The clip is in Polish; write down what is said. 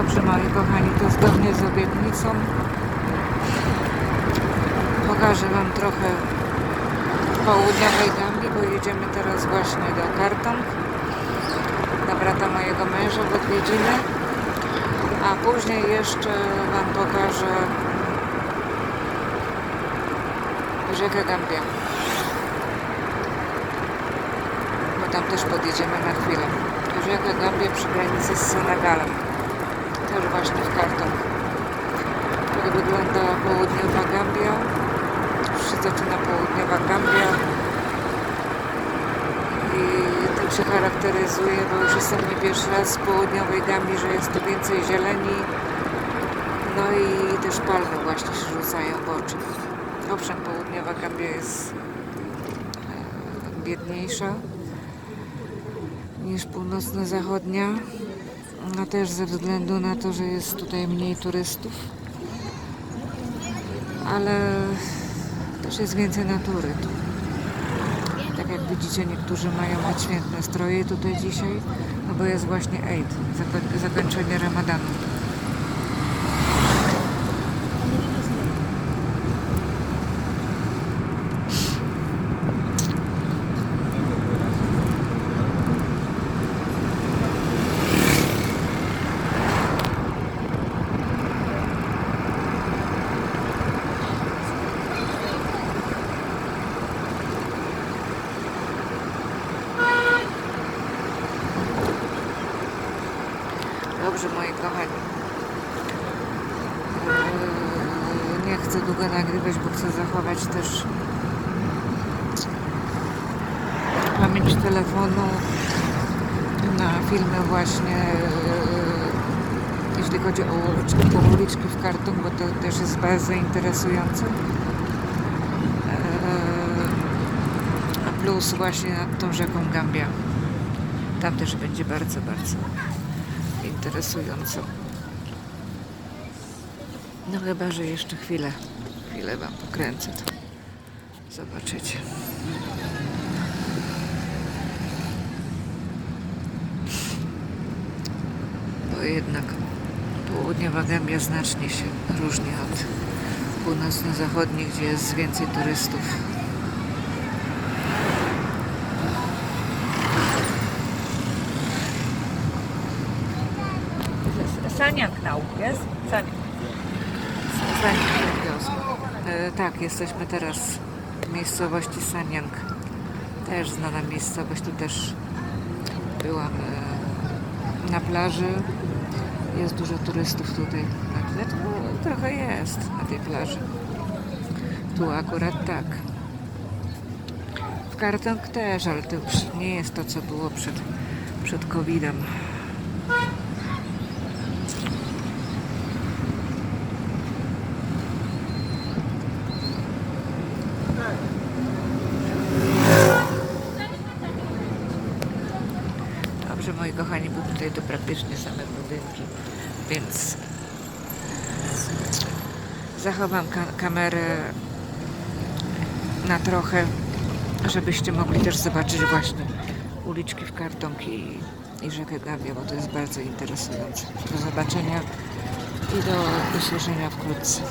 Dobrze, moi kochani, to zgodnie z obietnicą. Pokażę Wam trochę południowej Gambii, bo jedziemy teraz właśnie do Kartong, do brata mojego męża w odwiedziny, a później jeszcze Wam pokażę rzekę Gambia, bo tam też podjedziemy na chwilę. Rzekę Gambia przy granicy z Senegalem, też właśnie w Kartong. Tak wygląda południowa Gambia. Już się zaczyna południowa Gambia. I tym się charakteryzuje, bo już jestem nie pierwszy raz w południowej Gambii, że jest tu więcej zieleni. No i też palmy właśnie się rzucają w oczy. Owszem, południowa Gambia jest e, biedniejsza niż północno-zachodnia. No też ze względu na to, że jest tutaj mniej turystów. Ale też jest więcej natury tu. Tak jak widzicie, niektórzy mają odświętne stroje tutaj dzisiaj, no bo jest właśnie Eid, zako- zakończenie Ramadanu. Dobrze, moi kochani. Eee, Nie chcę długo nagrywać, bo chcę zachować też pamięć telefonu na filmy właśnie eee, jeśli chodzi o uliczki, o uliczki w karton, bo to też jest bardzo interesujące. Eee, A plus właśnie nad tą rzeką Gambia. Tam też będzie bardzo, bardzo interesująco. No chyba, że jeszcze chwilę, chwilę Wam pokręcę to. Zobaczycie. Bo jednak południowa Gambia znacznie się różni od północno-zachodniej, gdzie jest więcej turystów. Saniak now, yes? Saniak. Saniang wiosna. E, tak, jesteśmy teraz w miejscowości Saniang. Też znana miejscowość, tu też byłam e, na plaży. Jest dużo turystów tutaj. Znaczy, no, trochę jest na tej plaży. Tu akurat tak. W Kartong też, ale to już nie jest to, co było przed, przed COVID-em. Dobrze, moi kochani, bo tutaj to praktycznie same budynki, więc zachowam ka- kamerę na trochę, żebyście mogli też zobaczyć właśnie uliczki w Kartonki i, rzekę Gambia, bo to jest bardzo interesujące. Do zobaczenia i do usłyszenia wkrótce.